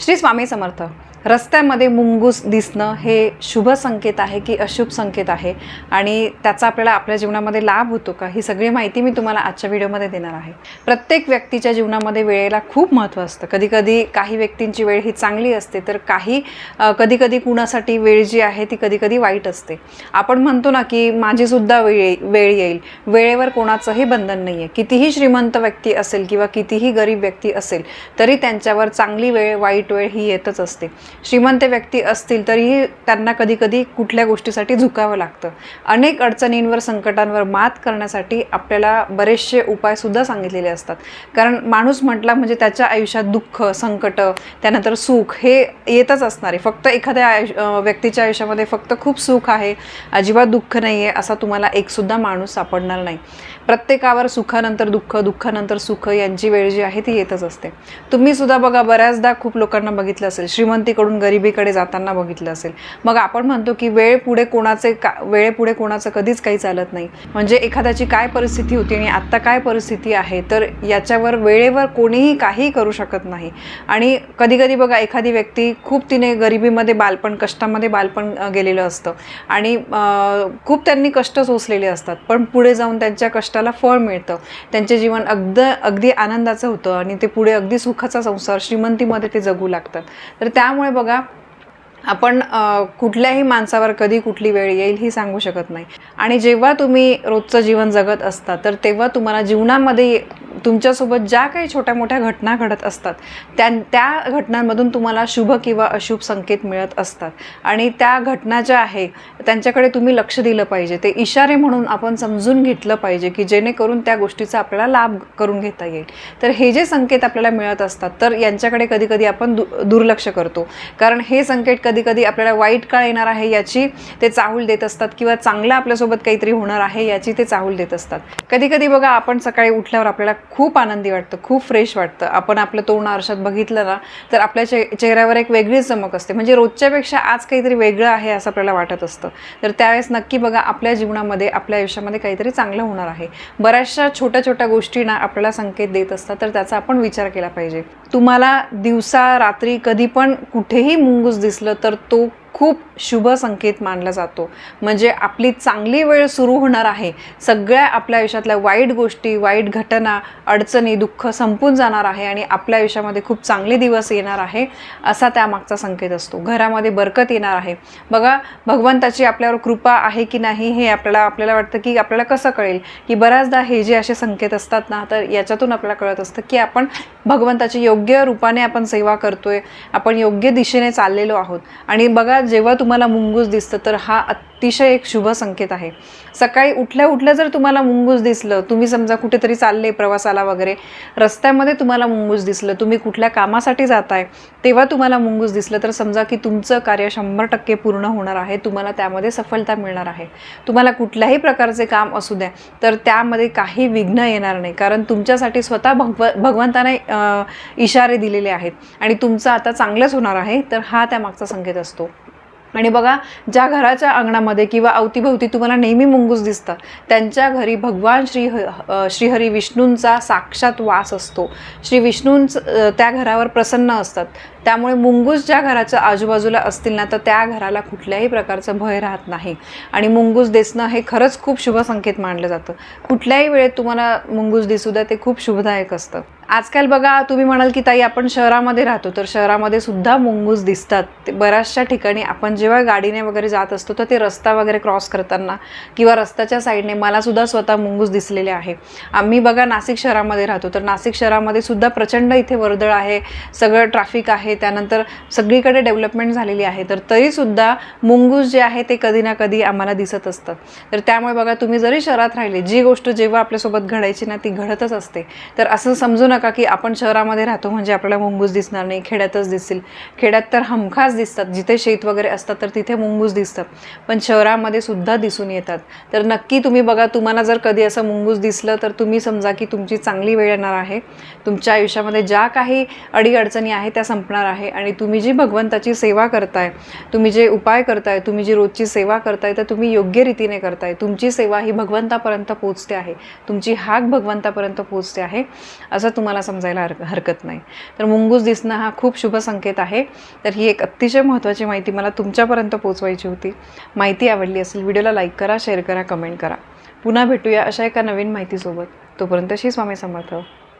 श्री स्वामी समर्थ रस्त्यामध्ये मुंगूस दिसणं हे शुभ संकेत आहे की अशुभ संकेत आहे? आणि त्याचा आपल्याला आपल्या जीवनामध्ये लाभ होतो का? ही सगळी माहिती मी तुम्हाला आजच्या व्हिडिओमध्ये देणार आहे. प्रत्येक व्यक्तीच्या जीवनामध्ये वेळेला खूप महत्त्व असतं. कधीकधी काही व्यक्तींची वेळ ही चांगली असते तर काही कधीकधी कुणासाठी वेळ जी आहे ती कधीकधी वाईट असते. आपण म्हणतो ना की माझीसुद्धा वेळ वेळ येईल. वेळेवर कोणाचंही बंधन नाही आहे कितीही श्रीमंत व्यक्ती असेल किंवा कितीही गरीब व्यक्ती असेल तरी त्यांच्यावर चांगली वेळ वाईट वेळ ही येतच असते. श्रीमंत व्यक्ती असतील तरीही त्यांना कधीकधी कुठल्या गोष्टीसाठी झुकावं लागतं. अनेक अडचणींवर संकटांवर मात करण्यासाठी आपल्याला बरेचसे उपायसुद्धा सांगितलेले असतात. कारण माणूस म्हटला म्हणजे त्याच्या आयुष्यात दुःख संकट त्यानंतर सुख हे येतच असणार. आहे फक्त एखाद्या आयुष्य व्यक्तीच्या आयुष्यामध्ये फक्त खूप सुख आहे अजिबात दुःख नाही आहे असा तुम्हाला एकसुद्धा माणूस सापडणार नाही. प्रत्येकावर सुखानंतर दुःख दुःखानंतर सुख यांची वेळ जी आहे ती येतच असते. तुम्ही सुद्धा बघा बऱ्याचदा खूप लोकांना बघितलं असेल श्रीमंतीकडून गरिबीकडे जाताना बघितलं असेल. मग आपण म्हणतो की वेळ पुढे कोणाचे का वेळेपुढे कोणाचं कधीच काही चालत नाही. म्हणजे एखाद्याची काय परिस्थिती होती आणि आत्ता काय परिस्थिती आहे तर याच्यावर वेळेवर कोणीही काही करू शकत नाही. आणि कधी कधी बघा एखादी व्यक्ती खूप तिने गरिबीमध्ये बालपण कष्टामध्ये बालपण गेलेलं असतं. आणि खूप त्यांनी कष्ट सोसलेले असतात. पण पुढे जाऊन त्यांच्या कष्टाला फळ मिळतं. त्यांचे जीवन अगद अगदी आनंदाचं होतं आणि ते पुढे अगदी सुखाचा संसार श्रीमंतीमध्ये ते जगू लागतात. तर त्यामुळे बघा आपण कुठल्याही माणसावर कधी कुठली वेळ येईल ही सांगू शकत नाही. आणि जेव्हा तुम्ही रोजचं जीवन जगत असता तर तेव्हा तुम्हाला जीवनामध्ये तुमच्यासोबत ज्या काही छोट्या मोठ्या घटना घडत असतात त्या त्या घटनांमधून तुम्हाला शुभ किंवा अशुभ संकेत मिळत असतात. आणि त्या घटना ज्या आहे त्यांच्याकडे तुम्ही लक्ष दिलं पाहिजे. ते इशारे म्हणून आपण समजून घेतलं पाहिजे की जेणेकरून त्या गोष्टीचा आपल्याला लाभ करून घेता येईल. तर हे जे संकेत आपल्याला मिळत असतात तर यांच्याकडे कधीकधी आपण दु दुर्लक्ष करतो. कारण हे संकेत कधी कधी आपल्याला वाईट काळ येणार आहे याची ते चाहूल देत असतात किंवा चांगलं आपल्यासोबत काहीतरी होणार आहे याची ते चाहूल देत असतात. कधी कधी बघा आपण सकाळी उठल्यावर आपल्याला खूप आनंदी वाटतं खूप फ्रेश वाटतं. आपण आपलं तोंड आरशात बघितलं ना तर आपल्या चे चेहऱ्यावर एक वेगळीच चमक असते. म्हणजे रोजच्यापेक्षा आज काहीतरी वेगळं आहे असं आपल्याला वाटत असतं. तर त्यावेळेस नक्की बघा आपल्या जीवनामध्ये आपल्या आयुष्यामध्ये काहीतरी चांगलं होणार आहे. बऱ्याचशा छोट्या छोट्या गोष्टींना आपल्याला संकेत देत असतात तर त्याचा आपण विचार केला पाहिजे. तुम्हाला दिवसा रात्री कधी पण कुठेही मुंगूस दिसलं तर तो खूप शुभ संकेत मानला जातो. म्हणजे आपली चांगली वेळ सुरू होणार आहे. सगळ्या आपल्या आयुष्यातल्या वाईट गोष्टी वाईट घटना अडचणी दुःख संपून जाणार आहे आणि आपल्या आयुष्यामध्ये खूप चांगले दिवस येणार आहे असा त्यामागचा संकेत असतो. घरामध्ये बरकत येणार आहे. बघा भगवंताची आपल्यावर कृपा आहे की नाही हे आपल्याला आपल्याला वाटतं की आपल्याला कसं कळेल? की बऱ्याचदा हे जे असे संकेत असतात ना तर याच्यातून आपल्याला कळत असतं की आपण भगवंताची योग्य रूपाने आपण सेवा करतोय आपण योग्य दिशेने चाललेलो आहोत. आणि बघा जेव्हा तुम्हाला मुंगूस दिसतं तर हा अतिशय एक शुभ संकेत आहे. सकाळी उठल्या उठल्या जर तुम्हाला मुंगूस दिसलं तुम्ही समजा कुठेतरी चालले प्रवासाला वगैरे रस्त्यामध्ये तुम्हाला मुंगूस दिसलं तुम्ही कुठल्या कामासाठी जाताय तेव्हा तुम्हाला मुंगूस दिसलं तर समजा की तुमचं कार्य शंभर टक्के पूर्ण होणार आहे तुम्हाला त्यामध्ये सफलता मिळणार आहे. तुम्हाला कुठल्याही प्रकारचे काम असू द्या तर त्यामध्ये काही विघ्न येणार नाही कारण तुमच्यासाठी स्वतः भगव भगवंताने इशारे दिलेले आहेत. आणि तुमचं आता चांगलंच होणार आहे तर हा त्यामागचा संकेत असतो. आणि बघा ज्या घराच्या अंगणामध्ये किंवा अवतीभवती तुम्हाला नेहमी मुंगूस दिसतात त्यांच्या घरी भगवान श्री ह श्रीहरी विष्णूंचा साक्षात वास असतो. श्री विष्णूंच त्या घरावर प्रसन्न असतात. त्यामुळे मुंगूस ज्या घराच्या आजूबाजूला असतील ना तर त्या घराला कुठल्याही प्रकारचं भय राहत नाही. आणि मुंगूस दिसणं हे खरंच खूप शुभ संकेत मानलं जातं. कुठल्याही वेळेत तुम्हाला मुंगूस दिसू द्या ते खूप शुभदायक असतं. आजकाल बघा तुम्ही म्हणाल की ताई आपण शहरामध्ये राहतो तर शहरामध्ये सुद्धा मुंगूस दिसतात. ते बऱ्याचशा ठिकाणी आपण जेव्हा गाडीने वगैरे जात असतो तर ते रस्ता वगैरे क्रॉस करताना किंवा रस्त्याच्या साईडने मला सुद्धा स्वतः मुंगूस दिसलेले आहे. आम्ही बघा नाशिक शहरामध्ये राहतो तर नाशिक शहरामध्ये सुद्धा प्रचंड इथे वर्दळ आहे सगळं ट्रॅफिक आहे त्यानंतर सगळीकडे डेव्हलपमेंट झालेली आहे तर तरीसुद्धा मुंगूस जे आहे ते कधी ना कधी आम्हाला दिसत असतं. तर त्यामुळे बघा तुम्ही जरी शहरात राहिले जी गोष्ट जेव्हा आपल्यासोबत घडायची ना ती घडतच असते. तर असं समजू नका. की आपण शहरामध्ये राहतो म्हणजे आपल्याला मुंगूस दिसणार नाही खेड्यातच दिसतील. खेड्यात तर हमखास दिसतात. जिथे शेत वगैरे असतात तर तिथे मुंगूस दिसतात. पण शहरामध्ये सुद्धा दिसून येतात. तर नक्की तुम्ही बघा तुम्हाला जर कधी असं मुंगूस दिसलं तर तुम्ही समजा की तुमची चांगली वेळ येणार आहे. तुमच्या आयुष्यामध्ये ज्या काही अडीअडचणी आहे त्या संपणार आहे. आणि तुम्ही जी भगवंताची सेवा करताय तुम्ही जे उपाय करताय तुम्ही जी रोजची सेवा करताय तर तुम्ही योग्य रीतीने करताय. तुमची सेवा ही भगवंतापर्यंत पोचते आहे. तुमची हाक भगवंतापर्यंत पोचते आहे. असं तुम्हाला समजायला हर हरकत नाही. तर मुंगूस दिसणं हा खूप शुभ संकेत आहे. तर ही एक अतिशय महत्त्वाची माहिती मला तुमच्यापर्यंत पोचवायची होती. माहिती आवडली असेल व्हिडिओला लाईक करा शेअर करा कमेंट करा. पुन्हा भेटूया अशा एका नवीन माहितीसोबत. तोपर्यंत श्री स्वामी समर्थ.